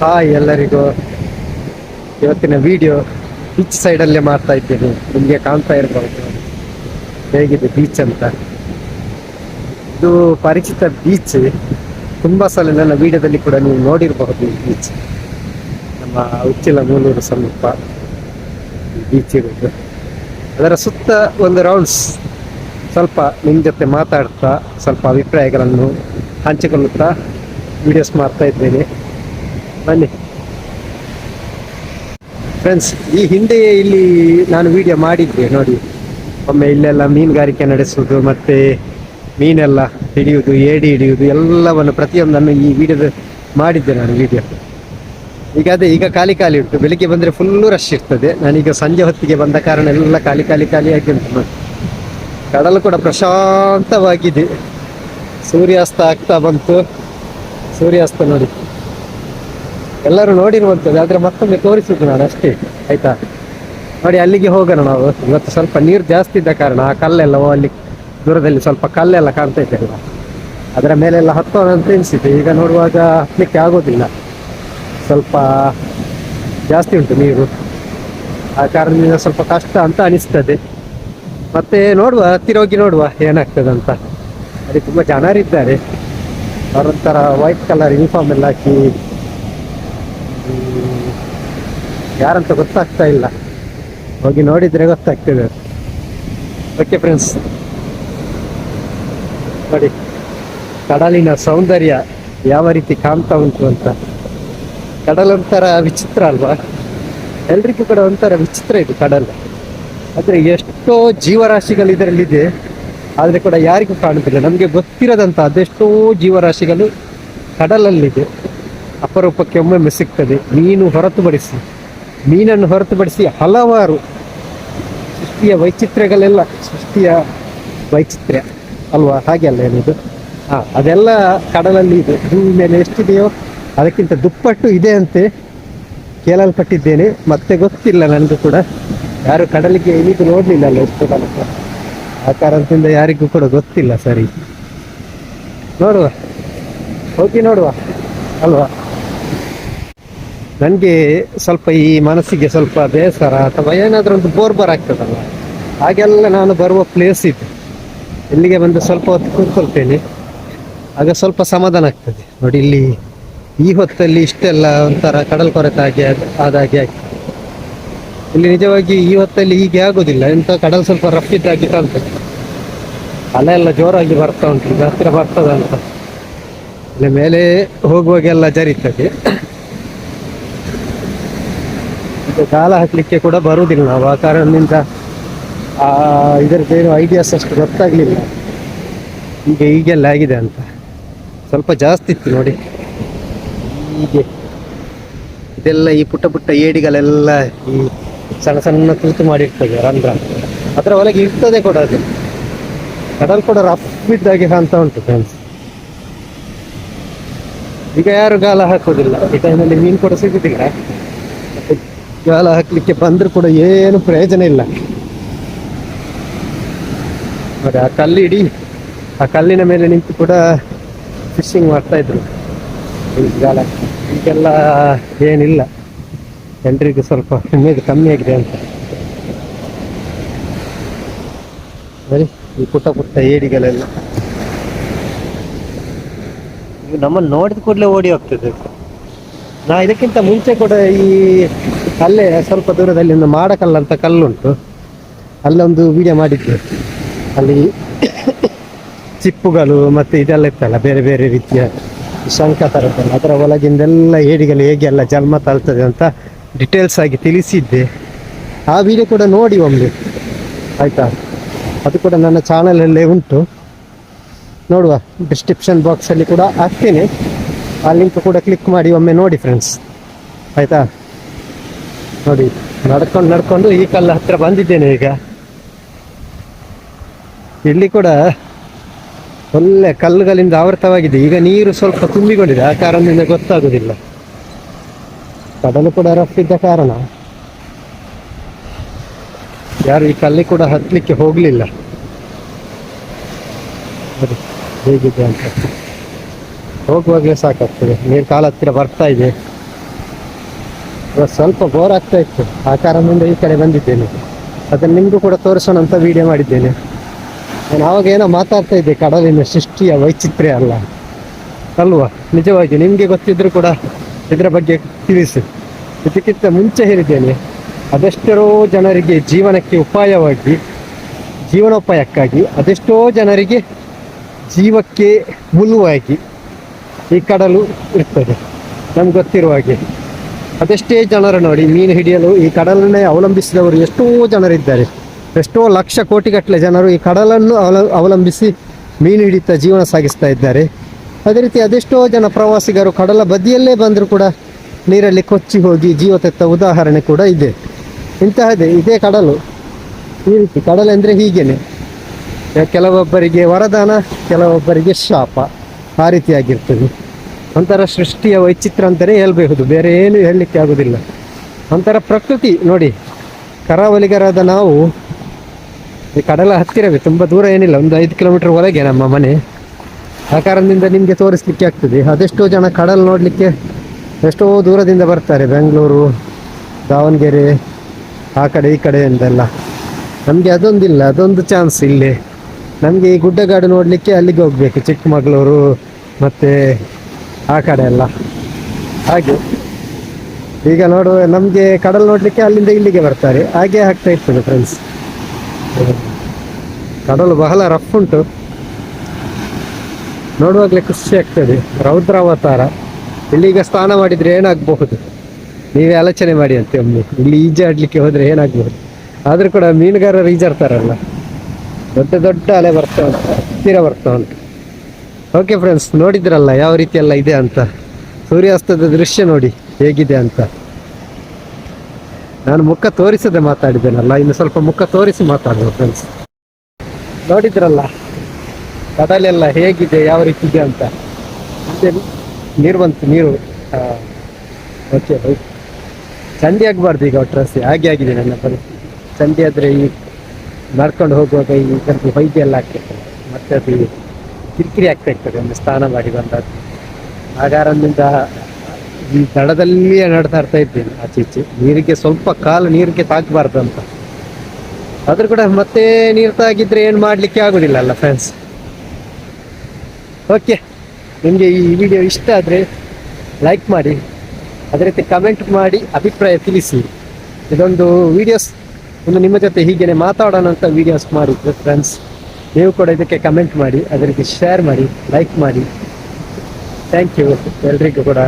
Hi ಎಲ್ಲರಿಗೂ. ಇವತ್ತಿನ video beach ಸೈಡಲ್ಲೇ ಮಾಡ್ತಾ ಇದ್ದೀನಿ. ನಿಮಗೆ ಕಾಣ್ತಾ ಇರಬಹುದು ಹೇಗಿದೆ ಬೀಚ್ ಅಂತ? ಇದು ಪರಿಚಿತ ಬೀಚ್ ತುಂಬಾ ಸಲ ನನ್ನ ವಿಡಿಯೋದಲ್ಲಿ ಕೂಡ ನೀವು ನೋಡಿರಬಹುದು ಈ ಬೀಚ್ ನಮ್ಮ ಉಚ್ಚಿಲ ಮೂಲೂರು ಸಮೀಪ ಬೀಚ್ ಇರೋದು. ಅದರ ಸುತ್ತ ಒಂದು ರೌಂಡ್ಸ್ ಸ್ವಲ್ಪ ನಿಮ್ಮ ಜೊತೆ ಮಾತಾಡ್ತಾ, ಸ್ವಲ್ಪ ಅಭಿಪ್ರಾಯಗಳನ್ನು ಹಂಚಿಕೊಳ್ಳುತ್ತಾ ವಿಡಿಯೋಸ್ ಮಾಡ್ತಾ ಇದ್ದೇನೆ. ಬನ್ನಿ. ಫ್ರೆಂಡ್ಸ್ ಈ ಹಿಂದೆ ಇಲ್ಲಿ ನಾನು ವಿಡಿಯೋ ಮಾಡಿದ್ದೆ, ನೋಡಿ. ಒಮ್ಮೆ ಇಲ್ಲೆಲ್ಲ ಮೀನುಗಾರಿಕೆ ನಡೆಸುವುದು ಮತ್ತೆ ಮೀನೆಲ್ಲ ಹಿಡಿಯುವುದು, ಏಡಿ ಹಿಡಿಯುವುದು, ಎಲ್ಲವನ್ನು ಪ್ರತಿಯೊಂದನ್ನು ಈ ವಿಡಿಯೋದ ಮಾಡಿದ್ದೆ ನಾನು ವಿಡಿಯೋ ಈಗ ಅದೇ, ಈಗ ಖಾಲಿ ಖಾಲಿ ಉಂಟು. ಬೆಳಿಗ್ಗೆ ಬಂದರೆ ಫುಲ್ಲು ರಶ್ ಇರ್ತದೆ. ನಾನೀಗ ಸಂಜೆ ಹೊತ್ತಿಗೆ ಬಂದ ಕಾರಣ ಎಲ್ಲ ಖಾಲಿ ಖಾಲಿ ಖಾಲಿ ಆಗಿ ಉಂಟು ಕಡಲು ಕೂಡ ಪ್ರಶಾಂತವಾಗಿದೆ. ಸೂರ್ಯಾಸ್ತ ಆಗ್ತಾ ಬಂತು. ಸೂರ್ಯಾಸ್ತ ನೋಡಿ. ಎಲ್ಲರೂ ನೋಡಿರುವಂಥದ್ದು ಆದರೆ ಮತ್ತೊಮ್ಮೆ ತೋರಿಸಿದ್ದು ನಾನು ಅಷ್ಟೇ, ಆಯ್ತಾ? ನೋಡಿ, ಅಲ್ಲಿಗೆ ಹೋಗೋಣ ನಾವು. ಇವತ್ತು ಸ್ವಲ್ಪ ನೀರು ಜಾಸ್ತಿ ಇದ್ದ ಕಾರಣ ಆ ಕಲ್ಲೆಲ್ಲ ಅಲ್ಲಿ ದೂರದಲ್ಲಿ ಸ್ವಲ್ಪ ಕಲ್ಲೆಲ್ಲ ಕಾಣ್ತಾ ಇದೆಯಲ್ಲ ಅದರ ಮೇಲೆಲ್ಲ ಹತ್ತೋಣ ಅಂತ ಎನಿಸಿದೆ ಈಗ ನೋಡುವಾಗ ಹತ್ತಲಿಕ್ಕೆ ಆಗೋದಿಲ್ಲ. ಸ್ವಲ್ಪ ಜಾಸ್ತಿ ಉಂಟು ನೀರು. ಆ ಕಾರಣದಿಂದ ಸ್ವಲ್ಪ ಕಷ್ಟ ಅಂತ ಅನಿಸ್ತದೆ. ಮತ್ತೆ ನೋಡುವ, ಹತ್ತಿರ ಹೋಗಿ ನೋಡುವ ಏನಾಗ್ತದೆ ಅಂತ. ಅಲ್ಲಿ ತುಂಬ ಜನರಿದ್ದಾರೆ. ಅವರೊಂಥರ ವೈಟ್ ಕಲರ್ ಯೂನಿಫಾರ್ಮ್ ಎಲ್ಲ ಹಾಕಿ ಯಾರಂತ ಗೊತ್ತಾಗ್ತಾ ಇಲ್ಲ. ಹೋಗಿ ನೋಡಿದ್ರೆ ಗೊತ್ತಾಗ್ತದೆ ಓಕೆ ಫ್ರೆಂಡ್ಸ್ ನೋಡಿ, ಕಡಲಿನ ಸೌಂದರ್ಯ ಯಾವ ರೀತಿ ಕಾಣ್ತಾ ಉಂಟು ಅಂತ. ಕಡಲೊಂಥರ ವಿಚಿತ್ರ ಅಲ್ವಾ? ಎಲ್ರಿಗೂ ಕೂಡ ಒಂಥರ ವಿಚಿತ್ರ ಇದು ಕಡಲು. ಆದರೆ ಎಷ್ಟೋ ಜೀವರಾಶಿಗಳು ಇದರಲ್ಲಿದೆ, ಆದರೆ ಕೂಡ ಯಾರಿಗೂ ಕಾಣುತ್ತಿಲ್ಲ ನಮಗೆ ಗೊತ್ತಿರದಂಥ ಅದೆಷ್ಟೋ ಜೀವರಾಶಿಗಳು ಕಡಲಲ್ಲಿದೆ. ಅಪರೂಪಕ್ಕೆ ಒಮ್ಮೊಮ್ಮೆ ಸಿಗ್ತದೆ. ಮೀನು ಹೊರತುಪಡಿಸಿ ಮೀನನ್ನು ಹೊರತುಪಡಿಸಿ ಹಲವಾರು ಸೃಷ್ಟಿಯ ವೈಚಿತ್ರ್ಯಗಳೆಲ್ಲ ಸೃಷ್ಟಿಯ ವೈಚಿತ್ರ್ಯ ಅಲ್ವಾ? ಹಾಗೆ ಅಲ್ಲ ಏನಿದು ಹಾ ಅದೆಲ್ಲ ಕಡಲಲ್ಲಿ ಇದೆ. ಭೂಮಿ ಮೇಲೆ ಎಷ್ಟಿದೆಯೋ ಅದಕ್ಕಿಂತ ದುಪ್ಪಟ್ಟು ಇದೆ ಅಂತೆ ಕೇಳಲ್ಪಟ್ಟಿದ್ದೇನೆ. ಮತ್ತೆ ಗೊತ್ತಿಲ್ಲ ನನಗೂ ಕೂಡ. ಯಾರು ಕಡಲಿಗೆ ಇಳಿದು ನೋಡಲಿಲ್ಲ ಅಲ್ಲ ಎಷ್ಟು ತನಕ. ಆ ಕಾರಣದಿಂದ ಯಾರಿಗೂ ಕೂಡ ಗೊತ್ತಿಲ್ಲ ಸರಿ. ನೋಡುವ. ಹೋಗಿ ನೋಡುವ. ಅಲ್ವಾ? ನನಗೆ ಸ್ವಲ್ಪ ಈ ಮನಸ್ಸಿಗೆ ಸ್ವಲ್ಪ ಬೇಸರ ಅಥವಾ ಏನಾದರೂ ಒಂದು ಬೋರ್ ಬರ್ ಆಗ್ತದಲ್ಲ ಹಾಗೆಲ್ಲ ನಾನು ಬರುವ ಪ್ಲೇಸ್ ಇದೆ. ಇಲ್ಲಿಗೆ ಬಂದು ಸ್ವಲ್ಪ ಹೊತ್ತು ಕೂತ್ಕೊಳ್ತೇನೆ. ಆಗ ಸ್ವಲ್ಪ ಸಮಾಧಾನ ಆಗ್ತದೆ. ನೋಡಿ, ಇಲ್ಲಿ ಈ ಹೊತ್ತಲ್ಲಿ ಇಷ್ಟೆಲ್ಲ ಒಂಥರ ಕಡಲ್ ಕೊರೆತ ಆದ- ಆದಾಗೆ ಆಗ್ತದೆ ಇಲ್ಲಿ ನಿಜವಾಗಿ ಈ ಹೊತ್ತಲ್ಲಿ ಹೀಗೆ ಆಗೋದಿಲ್ಲ. ಎಂತ ಕಡಲ್ ಸ್ವಲ್ಪ ರಫ್ ಇದ್ದಾಗಿ ಕಾಣ್ತದೆ. ಅಲೆ ಎಲ್ಲ ಜೋರಾಗಿ ಬರ್ತಾ ಉಂಟು. ಹತ್ತಿರ ಬರ್ತದ ಅಂತ. ಇಲ್ಲಿ ಮೇಲೆ ಹೋಗುವಾಗೆಲ್ಲ ಜರೀತದೆ. ಈಗ ಕಾಲ ಹಾಕ್ಲಿಕ್ಕೆ ಕೂಡ ಬರುವುದಿಲ್ಲ ನಾವು. ಆ ಕಾರಣದಿಂದ ಆ ಇದರದ್ದೇನು ಐಡಿಯಾಸ್ ಅಷ್ಟು ಗೊತ್ತಾಗ್ಲಿಲ್ಲ. ಈಗ ಈಗೆಲ್ಲ ಆಗಿದೆ ಅಂತ. ಸ್ವಲ್ಪ ಜಾಸ್ತಿ ಇತ್ತು ನೋಡಿ. ಹೀಗೆ ಇದೆಲ್ಲ ಈ ಪುಟ್ಟ ಪುಟ್ಟ ಏಡಿಗಳೆಲ್ಲ ಈ ಸಣ್ಣ ಸಣ್ಣ ತೂತು ಮಾಡಿರ್ತದೆ ರಂಧ್ರ. ಅದರ ಒಳಗೆ ಇರ್ತದೆ ಕೂಡ ಅದು. ಕಡಲ್ ಕೂಡ ರಫ್ ಇದ್ದಾಗೆ ಕಾಣ್ತಾ ಉಂಟು ಫ್ರೆಂಡ್ಸ್ ಈಗ ಯಾರು ಗಾಲ ಹಾಕೋದಿಲ್ಲ ಈ ಟೈಮಲ್ಲಿ ಮೀನು ಕೂಡ ಸಿಗುದಿಲ್ಲ. ಮತ್ತೆ ಗಾಳ ಹಾಕ್ಲಿಕ್ಕೆ ಬಂದ್ರು ಕೂಡ ಏನು ಪ್ರಯೋಜನ ಇಲ್ಲ. ನೋಡಿ ಆ ಕಲ್ಲಿಡಿ ಆ ಕಲ್ಲಿನ ಮೇಲೆ ನಿಂತು ಕೂಡ ಫಿಶಿಂಗ್ ಮಾಡ್ತಾ ಇದ್ರು. ಗಾಳ ಈಗೆಲ್ಲ ಏನಿಲ್ಲ. ಎಲ್ರಿಗೂ ಸ್ವಲ್ಪ ಮೇಲೆ ಕಮ್ಮಿ ಆಗಿದೆ ಅಂತ. ಸರಿ, ಈ ಪುಟ್ಟ ಪುಟ್ಟ ಏಡಿಗಳೆಲ್ಲ. ನಮ್ಮನ್ನು ನೋಡಿದ ಕೂಡಲೇ ಓಡಿ ಹೋಗ್ತದೆ. ನಾ ಇದಕ್ಕಿಂತ ಮುಂಚೆ ಕೂಡ ಈ ಅಲ್ಲೇ ಸ್ವಲ್ಪ ದೂರದಲ್ಲಿ ಒಂದು ಮಾಡಕಲ್ಲ ಅಂತ ಕಲ್ಲುಂಟು. ಅಲ್ಲೊಂದು ವಿಡಿಯೋ ಮಾಡಿದ್ದೆ. ಅಲ್ಲಿ ಚಿಪ್ಪುಗಳು ಮತ್ತೆ ಇದೆಲ್ಲ ಇತ್ತಲ್ಲ, ಬೇರೆ ಬೇರೆ ರೀತಿಯ ಶಂಕ ಥರದ್ದೆಲ್ಲ ಅದರ ಒಳಗಿಂದೆಲ್ಲ ಏಡಿಗಳು ಹೇಗೆ ಎಲ್ಲ ಜನ್ಮ ತಳ್ತದೆ ಅಂತ ಡಿಟೇಲ್ಸ್ ಆಗಿ ತಿಳಿಸಿದ್ದೆ. ಆ ವಿಡಿಯೋ ಕೂಡ ನೋಡಿ ಒಮ್ಮೆ. ಆಯ್ತಾ? ಅದು ಕೂಡ ನನ್ನ ಚಾನಲಲ್ಲೇ ಉಂಟು. ನೋಡುವ ಡಿಸ್ಕ್ರಿಪ್ಷನ್ ಬಾಕ್ಸಲ್ಲಿ ಕೂಡ ಹಾಕ್ತೇನೆ. ಆ ಲಿಂಕ್ ಕೂಡ ಕ್ಲಿಕ್ ಮಾಡಿ, ಒಮ್ಮೆ ನೋಡಿ ಫ್ರೆಂಡ್ಸ್ ಆಯ್ತಾ? ನೋಡಿ, ನಡ್ಕೊಂಡು ನಡ್ಕೊಂಡು ಈ ಕಲ್ಲ ಹತ್ರ ಬಂದಿದ್ದೇನೆ ಈಗ. ಇಲ್ಲಿ ಕೂಡ ಒಳ್ಳೆ ಕಲ್ಲುಗಳಿಂದ ಆವೃತವಾಗಿದೆ. ಈಗ ನೀರು ಸ್ವಲ್ಪ ತುಂಬಿಕೊಂಡಿದೆ. ಆ ಕಾರಣದಿಂದ ಗೊತ್ತಾಗುದಿಲ್ಲ. ಕಡಲು ಕೂಡ ರಫ್ ಇದ್ದ ಕಾರಣ. ಯಾರು ಈ ಕಲ್ಲಿ ಕೂಡ ಹತ್ತಲಿಕ್ಕೆ ಹೋಗಲಿಲ್ಲ. ಹೇಗಿದೆ ಅಂತ. ಹೋಗುವಾಗಲೇ ಸಾಕಾಗ್ತದೆ. ನೀರು ಕಾಲ ಹತ್ತಿರ ಬರ್ತಾ ಇದೆ. ಸ್ವಲ್ಪ ಬೋರ್ ಆಗ್ತಾ ಇತ್ತು. ಆ ಕಾರಣದಿಂದ ಈ ಕಡೆ ಬಂದಿದ್ದೇನೆ. ಅದನ್ನು ನಿಮಗೂ ಕೂಡ ತೋರಿಸೋಣ ಅಂತ ವಿಡಿಯೋ ಮಾಡಿದ್ದೇನೆ. ನಾನು ಆವಾಗ ಏನೋ ಮಾತಾಡ್ತಾ ಇದ್ದೆ, ಕಡಲಿನ ಸೃಷ್ಟಿಯ ವೈಚಿತ್ರ್ಯ ಅಲ್ಲ. ಅಲ್ವಾ? ನಿಜವಾಗಿ ನಿಮಗೆ ಗೊತ್ತಿದ್ರು ಕೂಡ ಇದರ ಬಗ್ಗೆ ತಿಳಿಸಿ. ಇದಕ್ಕಿಂತ ಮುಂಚೆ ಹೇಳಿದ್ದೇನೆ ಅದೆಷ್ಟೋ ಜನರಿಗೆ ಜೀವನಕ್ಕೆ ಉಪಾಯವಾಗಿ, ಜೀವನೋಪಾಯಕ್ಕಾಗಿ, ಅದೆಷ್ಟೋ ಜನರಿಗೆ ಜೀವಕ್ಕೆ ಮುಲುವಾಗಿ ಈ ಕಡಲು ಇರ್ತದೆ, ನಮ್ಗೆ ಗೊತ್ತಿರುವ ಹಾಗೆ. ಅದೆಷ್ಟೇ ಜನರು ನೋಡಿ, ಮೀನು ಹಿಡಿಯಲು ಈ ಕಡಲನ್ನೇ ಅವಲಂಬಿಸಿದವರು ಎಷ್ಟೋ ಜನರಿದ್ದಾರೆ. ಎಷ್ಟೋ ಲಕ್ಷ ಕೋಟಿಗಟ್ಟಲೆ ಜನರು ಈ ಕಡಲನ್ನು ಅವಲ, ಅವಲಂಬಿಸಿ ಮೀನು ಹಿಡಿತಾ ಜೀವನ ಸಾಗಿಸ್ತಾ ಇದ್ದಾರೆ. ಅದೇ ರೀತಿ ಅದೆಷ್ಟೋ ಜನ ಪ್ರವಾಸಿಗರು ಕಡಲ ಬದಿಯಲ್ಲೇ ಬಂದರೂ ಕೂಡ ನೀರಲ್ಲಿ ಕೊಚ್ಚಿ ಹೋಗಿ ಜೀವ ತೆತ್ತ ಉದಾಹರಣೆ ಕೂಡ ಇದೆ. ಇಂತಹದೇ ಇದೇ ಕಡಲು, ಈ ರೀತಿ ಕಡಲೆಂದರೆ ಹೀಗೇನೆ. ಕೆಲವೊಬ್ಬರಿಗೆ ವರದಾನ, ಕೆಲವೊಬ್ಬರಿಗೆ ಶಾಪ. ಆ ರೀತಿಯಾಗಿರ್ತದೆ. ಅಂತರ ಸೃಷ್ಟಿಯ ವೈಚಿತ್ರ ಅಂತಲೇ ಹೇಳಬಹುದು. ಬೇರೆ ಏನು ಹೇಳಲಿಕ್ಕೆ ಆಗೋದಿಲ್ಲ. ಅಂತರ ಪ್ರಕೃತಿ, ನೋಡಿ, ಕರಾವಳಿಗರಾದ ನಾವು ಈ ಕಡಲ ಹತ್ತಿರವೇ, ತುಂಬ ದೂರ ಏನಿಲ್ಲ, ಒಂದು ಐದು ಕಿಲೋಮೀಟರ್ ಒಳಗೆ ನಮ್ಮ ಮನೆ. ಆ ಕಾರಣದಿಂದ ನಿಮಗೆ ತೋರಿಸ್ಲಿಕ್ಕೆ ಆಗ್ತದೆ. ಅದೆಷ್ಟೋ ಜನ ಕಡಲು ನೋಡಲಿಕ್ಕೆ ಎಷ್ಟೋ ದೂರದಿಂದ ಬರ್ತಾರೆ. ಬೆಂಗಳೂರು, ದಾವಣಗೆರೆ, ಆ ಕಡೆ ಈ ಕಡೆ ಎಂದೆಲ್ಲ. ನಮಗೆ ಅದೊಂದಿಲ್ಲ, ಅದೊಂದು ಚಾನ್ಸ್ ಇಲ್ಲಿ. ನಮಗೆ ಈ ಗುಡ್ಡಗಾಡು ನೋಡಲಿಕ್ಕೆ ಅಲ್ಲಿಗೆ ಹೋಗ್ಬೇಕು, ಚಿಕ್ಕಮಗಳೂರು ಮತ್ತು ಆ ಕಡೆ ಎಲ್ಲ. ಹಾಗೆ. ಈಗ ನೋಡುವ ನಮಗೆ ಕಡಲು ನೋಡಲಿಕ್ಕೆ ಅಲ್ಲಿಂದ ಇಲ್ಲಿಗೆ ಬರ್ತಾರೆ. ಹಾಗೆ ಆಗ್ತಾ ಇರ್ತದೆ ಫ್ರೆಂಡ್ಸ್ ಕಡಲು ಬಹಳ ರಫ್ ಉಂಟು. ನೋಡುವಾಗಲೇ ಖುಷಿ ಆಗ್ತದೆ. ರೌದ್ರಾವತಾರ. ಇಲ್ಲಿಗೆ ಸ್ನಾನ ಮಾಡಿದ್ರೆ ಏನಾಗಬಹುದು? ನೀವೇ ಆಲೋಚನೆ ಮಾಡಿ ಅಂತೆ ಒಮ್ಮೆ. ಇಲ್ಲಿ ಈಜಾಡ್ಲಿಕ್ಕೆ ಹೋದರೆ ಏನಾಗಬಹುದು? ಆದರೂ ಕೂಡ ಮೀನುಗಾರರು ಈಜಾಡ್ತಾರಲ್ಲ. ದೊಡ್ಡ ದೊಡ್ಡ ಅಲೆ ಬರ್ತಾ ಉಂಟು ಹತ್ತಿರ ಬರ್ತಾ ಉಂಟು. ಓಕೆ ಫ್ರೆಂಡ್ಸ್ ನೋಡಿದ್ರಲ್ಲ ಯಾವ ರೀತಿ ಎಲ್ಲ ಇದೆ ಅಂತ? ಸೂರ್ಯಾಸ್ತದ ದೃಶ್ಯ ನೋಡಿ, ಹೇಗಿದೆ ಅಂತ. ನಾನು ಮುಖ ತೋರಿಸದೆ ಮಾತಾಡಿದ್ದೇನಲ್ಲ, ಇನ್ನು ಸ್ವಲ್ಪ ಮುಖ ತೋರಿಸಿ ಮಾತಾಡುವ ಫ್ರೆಂಡ್ಸ್ ನೋಡಿದ್ರಲ್ಲ ಕಡಲೆಲ್ಲ ಹೇಗಿದೆ, ಯಾವ ರೀತಿ ಇದೆ ಅಂತ? ನೀರು ಬಂತು, ನೀರು ಓಕೆ ಚಂಡಿ ಆಗಬಾರ್ದು ಈಗ ಒಟ್ಟರಸಿ ಹಾಗೆ ಆಗಿದೆ ನನ್ನ ಪರಿಸ್ಥಿತಿ. ಚಂಡಿ ಆದರೆ ಈ ನಡ್ಕೊಂಡು ಹೋಗುವಾಗ ಈ ವೈದ್ಯ ಹೊಯ್ಗೆ ಎಲ್ಲ ಆಗ್ತಿರ್ತದೆ. ಮತ್ತೆ ಅದು ಕಿರಿಕಿರಿ ಆಗ್ತಾ ಇರ್ತದೆ, ಒಂದು ಸ್ನಾನ ಮಾಡಿ ಬಂದದ್ದು ಆಗಾರದಿಂದ ಈ ದಡದಲ್ಲಿಯೇ ನಡ್ತಾ ಇರ್ತಾ ಇದ್ದೇನೆ ಆಚೆ ಈಚೆ. ನೀರಿಗೆ ಸ್ವಲ್ಪ ಕಾಲು ನೀರಿಗೆ ತಾಗಬಾರ್ದು ಅಂತ. ಆದ್ರೂ ಕೂಡ ಮತ್ತೆ ನೀರು ತಾಗಿದ್ರೆ ಏನು ಮಾಡಲಿಕ್ಕೆ ಆಗೋದಿಲ್ಲ ಅಲ್ಲ ಫ್ರೆಂಡ್ಸ್ ಓಕೆ ನಿಮಗೆ ಈ ವಿಡಿಯೋ ಇಷ್ಟ ಆದರೆ ಲೈಕ್ ಮಾಡಿ, ಅದೇ ರೀತಿ ಕಮೆಂಟ್ ಮಾಡಿ, ಅಭಿಪ್ರಾಯ ತಿಳಿಸಿ. ಇದೊಂದು ವಿಡಿಯೋಸ್ ಒಂದು ನಿಮ್ಮ ಜೊತೆ ಹೀಗೇನೆ ಮಾತಾಡೋಣ ಅಂತ ವಿಡಿಯೋಸ್ ಮಾಡಿದ್ರೆ ಫ್ರೆಂಡ್ಸ್ ನೀವು ಕೂಡ ಇದಕ್ಕೆ ಕಮೆಂಟ್ ಮಾಡಿ ಅದರಿಗೆ ಶೇರ್ ಮಾಡಿ ಲೈಕ್ ಮಾಡಿ. ಥ್ಯಾಂಕ್ ಯು ಎಲ್ರಿಗೂ ಕೂಡ.